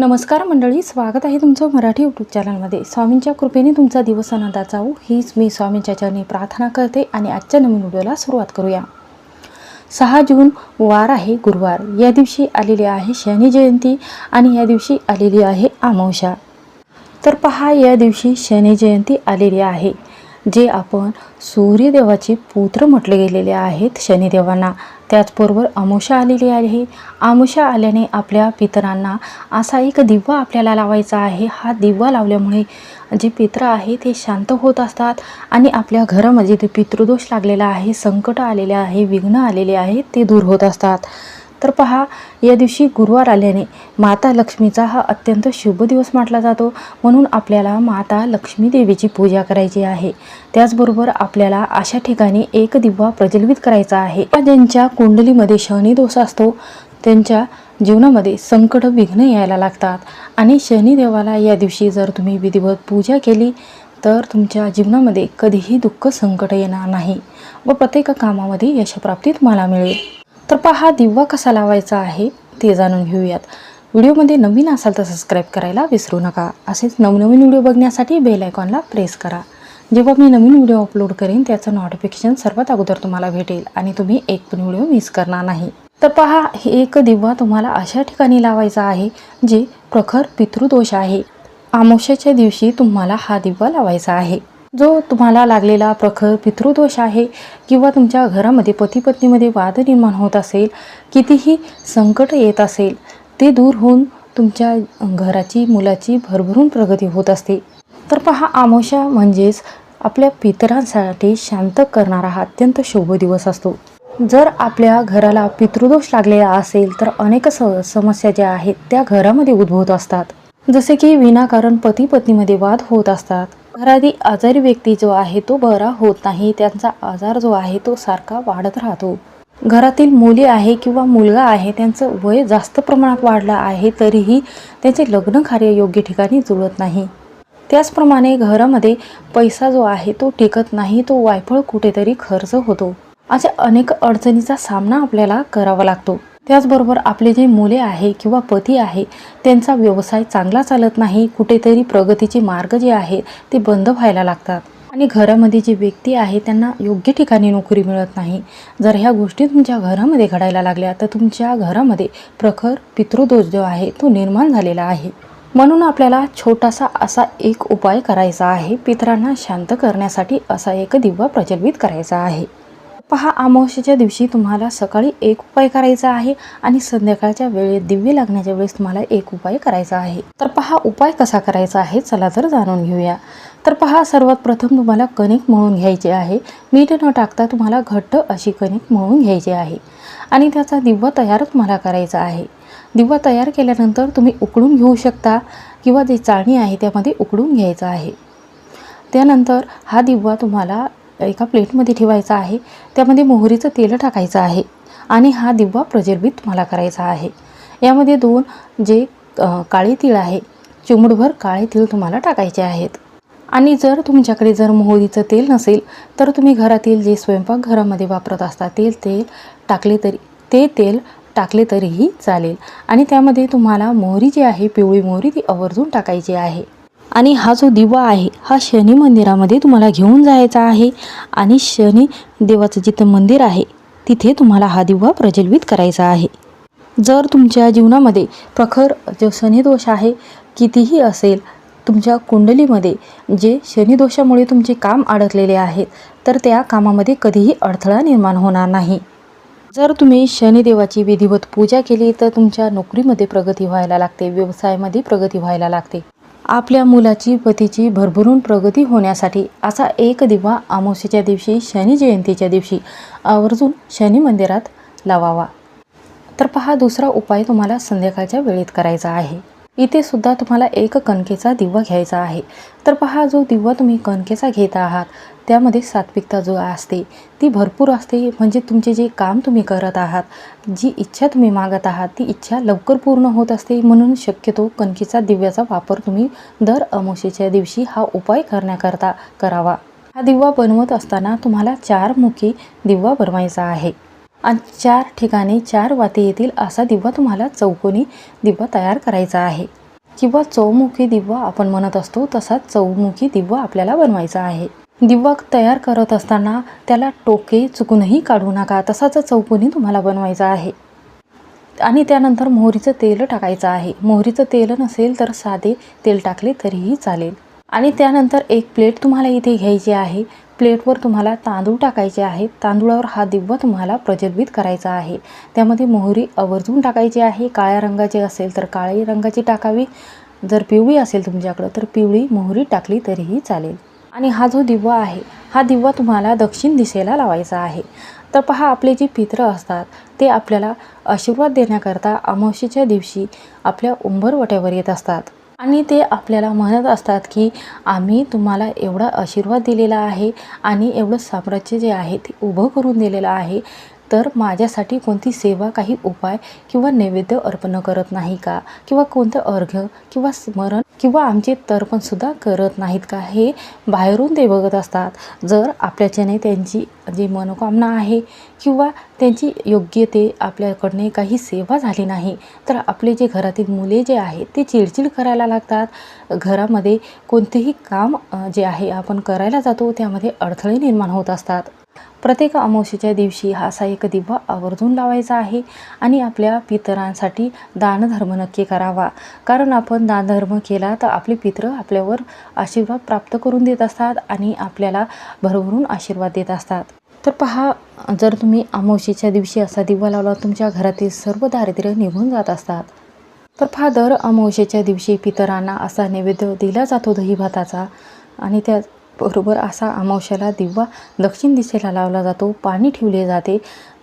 नमस्कार मंडळी स्वागत आहे तुमचं मराठी यूट्यूब चॅनलमध्ये स्वामींच्या कृपेने तुमचा दिवस आनंदात जाऊ हीच मी स्वामींच्या चरणी प्रार्थना करते आणि आजच्या नवीन व्हिडिओला सुरुवात करूया. सहा जून वार आहे गुरुवार. या दिवशी आलेली आहे शनी जयंती आणि या दिवशी आलेली आहे आमावशा तर पहा या दिवशी शनी जयंती आलेली आहे. जे आपण सूर्यदेवाचे पुत्र म्हटले गेलेले आहेत शनिदेवांना. त्याचबरोबर आमुषा आलेली आहे. आमुषा आल्याने आपल्या पितरांना असा एक दिवा आपल्याला लावायचा आहे. हा दिवा लावल्यामुळे जे पित्र आहे ते शांत होत असतात आणि आपल्या घरामध्ये जे पितृदोष लागलेला आहे संकट आलेले आहे विघ्न आलेले आहे ते दूर होत असतात. तर पहा या दिवशी गुरुवार आल्याने माता लक्ष्मीचा हा अत्यंत शुभ दिवस मानला जातो. म्हणून आपल्याला माता लक्ष्मी देवीची पूजा करायची आहे. त्याचबरोबर आपल्याला अशा ठिकाणी एक दिवा प्रज्वलित करायचा आहे. ज्यांच्या कुंडलीमध्ये शनी दोष असतो त्यांच्या जीवनामध्ये संकट विघ्न यायला लागतात. आणि शनिदेवाला या दिवशी जर तुम्ही विधिवत पूजा केली तर तुमच्या जीवनामध्ये कधीही दुःख संकट येणार नाही व प्रत्येक कामामध्ये यशप्राप्ती तुम्हाला मिळेल. तर पहा दिवा कसा लावायचा आहे ते जाणून घेऊयात. व्हिडिओमध्ये नवीन असाल तर सबस्क्राईब करायला विसरू नका. असेच नवनवीन व्हिडिओ बघण्यासाठी बेल आयकॉनला प्रेस करा. जेव्हा मी नवीन व्हिडिओ अपलोड करेन त्याचं नोटिफिकेशन सर्वात अगोदर तुम्हाला भेटेल आणि तुम्ही एक पण व्हिडिओ मिस करणार नाही. तर पहा हे एक दिवा तुम्हाला अशा ठिकाणी लावायचा आहे जे प्रखर पितृदोष आहे. अमावस्याच्या दिवशी तुम्हाला हा दिवा लावायचा आहे. जो तुम्हाला लागलेला प्रखर पितृदोष आहे किंवा तुमच्या घरामध्ये पती पत्नीमध्ये वाद निर्माण होत असेल कितीही संकट येत असेल ते दूर होऊन तुमच्या घराची मुलाची भरभरून प्रगती होत असते. तर पहा आमोशा म्हणजेच आपल्या पितरांसाठी शांत करणारा हा अत्यंत शुभ दिवस असतो. जर आपल्या घराला पितृदोष लागलेला असेल तर अनेक स समस्या ज्या आहेत त्या घरामध्ये उद्भवत असतात. जसे की विनाकारण पती पत्नीमध्ये वाद होत असतात. घरातील आजारी व्यक्ती जो आहे तो बरा होत नाही. त्यांचा आजार जो आहे तो सारखा वाढत राहतो. घरातील मुली आहे किंवा मुलगा आहे त्यांचं वय जास्त प्रमाणात वाढलं आहे तरीही त्यांचे लग्न कार्य योग्य ठिकाणी जुळत नाही. त्याचप्रमाणे घरामध्ये पैसा जो आहे तो टिकत नाही तो वायफळ कुठेतरी खर्च होतो. अशा अनेक अडचणीचा सामना आपल्याला करावा लागतो. त्याचबरोबर आपले जे मुले आहे किंवा पती आहे त्यांचा व्यवसाय चांगला चालत नाही कुठेतरी प्रगतीचे मार्ग जे आहे ते बंद व्हायला लागतात. आणि घरामध्ये जी व्यक्ती आहे त्यांना योग्य ठिकाणी नोकरी मिळत नाही. जर ह्या गोष्टी तुमच्या घरामध्ये घडायला लागल्या तर तुमच्या घरामध्ये प्रखर पितृदोष जो आहे तो निर्माण झालेला आहे. म्हणून आपल्याला छोटासा असा एक उपाय करायचा आहे पितरांना शांत करण्यासाठी असा एक दिवा प्रज्वलित करायचा आहे. पहा अमावस्येच्या दिवशी तुम्हाला सकाळी एक उपाय करायचा आहे आणि संध्याकाळच्या वेळेत दिव्य लागण्याच्या वेळेस तुम्हाला एक उपाय करायचा आहे. तर पहा उपाय कसा करायचा आहे चला तर जाणून घेऊया. तर पहा सर्वात प्रथम तुम्हाला कणिक मळून घ्यायचे आहे. मीठ न टाकता तुम्हाला घट्ट अशी कणिक मळून घ्यायची आहे. आणि त्याचा दिवा तयार तुम्हाला करायचा आहे. दिवा तयार केल्यानंतर तुम्ही उकडून घेऊ शकता किंवा जी चाळणी आहे त्यामध्ये उकडून घ्यायचं आहे. त्यानंतर हा दिवा तुम्हाला एका प्लेटमध्ये ठेवायचा आहे. त्यामध्ये मोहरीचं तेल टाकायचं आहे आणि हा दिवा प्रज्वलित तुम्हाला करायचा आहे. यामध्ये दोन जे काळे तीळ आहे चिमुडभर काळे तीळ तुम्हाला टाकायचे आहेत. आणि जर तुमच्याकडे जर मोहरीचं तेल नसेल तर तुम्ही घरातील जे स्वयंपाकघरामध्ये वापरत असता तेल तेल टाकले तरी ते तेल टाकले तरीही चालेल. आणि त्यामध्ये तुम्हाला मोहरी जी आहे पिवळी मोहरी ती आवर्जून टाकायची आहे. आणि हा जो दिवा आहे हा शनी मंदिरामध्ये तुम्हाला घेऊन जायचा आहे आणि शनी देवाचं जिथं मंदिर आहे तिथे तुम्हाला हा दिवा प्रज्वलित करायचा आहे. जर तुमच्या जीवनामध्ये प्रखर जो शनिदोष आहे कितीही असेल तुमच्या कुंडलीमध्ये जे शनिदोषामुळे तुमचे काम अडकलेले आहेत तर त्या कामामध्ये कधीही अडथळा निर्माण होणार नाही. जर तुम्ही शनिदेवाची विधिवत पूजा केली तर तुमच्या नोकरीमध्ये प्रगती व्हायला लागते व्यवसायामध्ये प्रगती व्हायला लागते. आपल्या मुलाची पतीची भरभरून प्रगती होण्यासाठी असा एक दिवा अमावस्येच्या दिवशी शनी जयंतीच्या दिवशी आवर्जून शनी मंदिरात लावावा. तर पहा दुसरा उपाय तुम्हाला संध्याकाळच्या वेळेत करायचा आहे. इथे सुद्धा तुम्हाला एक कणकेचा दिवा घ्यायचा आहे. तर पहा जो दिवा तुम्ही कणकेचा घेत आहात त्यामध्ये सात्विकता जो असते ती भरपूर असते. म्हणजे तुमचे जे काम तुम्ही करत आहात जी इच्छा तुम्ही मागत आहात ती इच्छा लवकर पूर्ण होत असते. म्हणून शक्यतो कणकेचा दिव्याचा वापर तुम्ही दर अमावस्येच्या दिवशी हा उपाय करण्याकरता करावा. हा दिवा बनवत असताना तुम्हाला चार मुखी दिवा बनवायचा आहे. आणि चार ठिकाणी चार वाती येतील असा दिवा तुम्हाला चौकोनी दिवा तयार करायचा आहे. किंवा चौमुखी दिवा आपण म्हणत असतो तसाच चौमुखी दिवा आपल्याला बनवायचा आहे. दिवा तयार करत असताना त्याला टोके चुकूनही काढू नका तसाच चौकोनी तुम्हाला बनवायचा आहे. आणि त्यानंतर मोहरीचं तेल टाकायचं आहे. मोहरीचं तेल नसेल तर साधे तेल टाकले तरीही चालेल. आणि त्यानंतर एक प्लेट तुम्हाला इथे घ्यायची आहे. प्लेटवर तुम्हाला तांदूळ टाकायचे आहेत तांदूळावर हा दिवा तुम्हाला प्रज्वलित करायचा आहे. त्यामध्ये मोहरी आवर्जून टाकायची आहे. काळ्या रंगाची असेल तर काळी रंगाची टाकावी. जर पिवळी असेल तुमच्याकडं तर पिवळी मोहरी टाकली तरीही चालेल. आणि हा जो दिवा आहे हा दिवा तुम्हाला दक्षिण दिशेला लावायचा आहे. तर पहा आपले जे पित्र असतात ते आपल्याला आशीर्वाद देण्याकरता अमावशीच्या दिवशी आपल्या उंबरवट्यावर येत असतात. आणि ते आपल्याला म्हणत असतात की आम्ही तुम्हाला एवढा आशीर्वाद दिलेला आहे आणि एवढं साम्राज्य जे आहे ते उभं करून दिलेलं आहे. तर माझ्यासाठी कोणती सेवा काही उपाय किंवा नैवेद्य अर्पण करत नाही का? किंवा कोणतं अर्घ्य किंवा स्मरण किंवा आमचे तर्पणसुद्धा करत नाहीत का? हे बाहेरून ते बघत असतात. जर आपल्याच्याने त्यांची जी मनोकामना आहे किंवा त्यांची योग्य ते आपल्याकडने काही सेवा झाली नाही तर आपले जे घरातील मुले जे आहेत ते चिडचिड करायला लागतात. घरामध्ये कोणतेही काम जे आहे आपण करायला जातो त्यामध्ये अडथळे निर्माण होत असतात. प्रत्येक अमावस्येच्या दिवशी हा असा एक दिवा आवर्जून लावायचा आहे आणि आपल्या पितरांसाठी दानधर्म नक्की करावा. कारण आपण दानधर्म केला तर आपले पितर आपल्यावर आशीर्वाद प्राप्त करून देत असतात आणि आपल्याला भरभरून आशीर्वाद देत असतात. तर पहा जर तुम्ही अमावस्येच्या दिवशी असा दिवा लावला तुमच्या घरातील सर्व दारिद्र्य निघून जात असतात. तर पहा दर अमावस्येच्या दिवशी पितरांना असा नैवेद्य दिला जातो दही भाताचा आणि त्या बरोबर असा अमावश्याला दिवा दक्षिण दिशेला लावला जातो पाणी ठेवले जाते.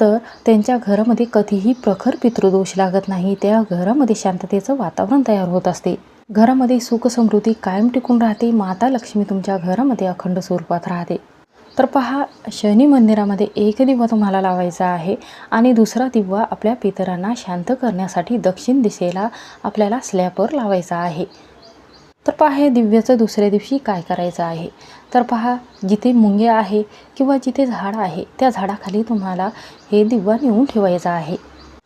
तर त्यांच्या घरामध्ये कधीही प्रखर पितृदोष लागत नाही. त्या घरामध्ये शांततेचं वातावरण तयार होत असते. घरामध्ये सुखसमृद्धी कायम टिकून राहते. माता लक्ष्मी तुमच्या घरामध्ये अखंड स्वरूपात राहते. तर पहा शनी मंदिरामध्ये एक दिवा तुम्हाला लावायचा आहे आणि दुसरा दिवा आपल्या पितरांना शांत करण्यासाठी दक्षिण दिशेला आपल्याला स्लॅपवर लावायचा आहे. तर पहा हे दिव्याचं दुसऱ्या दिवशी काय करायचं आहे? तर पहा जिथे मुंगे आहे किंवा जिथे झाड आहे त्या झाडाखाली तुम्हाला हे दिवा नेऊन ठेवायचा आहे.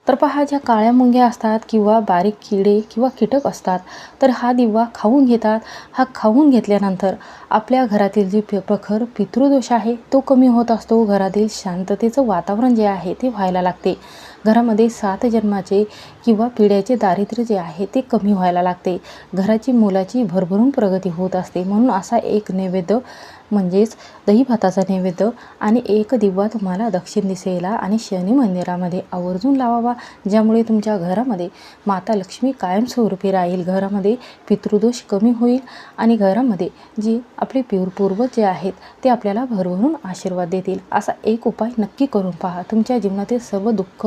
तर पहा ज्या काळ्या मुंग्या असतात किंवा बारीक किडे किंवा कीटक असतात तर हा दिवा खाऊन घेतात. हा खाऊन घेतल्यानंतर आपल्या घरातील जे प- प्रखर पितृदोष आहे तो कमी होत असतो. घरातील शांततेचं वातावरण जे आहे ते व्हायला लागते. घरामध्ये सात जन्माचे किंवा पिढ्याचे दारिद्र्य जे आहे ते कमी व्हायला लागते. घराची मुलाची भरभरून प्रगती होत असते. म्हणून असा एक नैवेद्य म्हणजेच दही भाताचा नैवेद्य आणि एक दिवा तुम्हाला दक्षिण दिशेला आणि शनी मंदिरामध्ये आवर्जून लावावा. ज्यामुळे तुमच्या घरामध्ये माता लक्ष्मी कायमस्वरूपी राहील. घरामध्ये पितृदोष कमी होईल आणि घरामध्ये जी आपले पूर पूर्वज जे आहेत ते आपल्याला भरभरून आशीर्वाद देतील. असा एक उपाय नक्की करून पहा. तुमच्या जीवनातील सर्व दुःख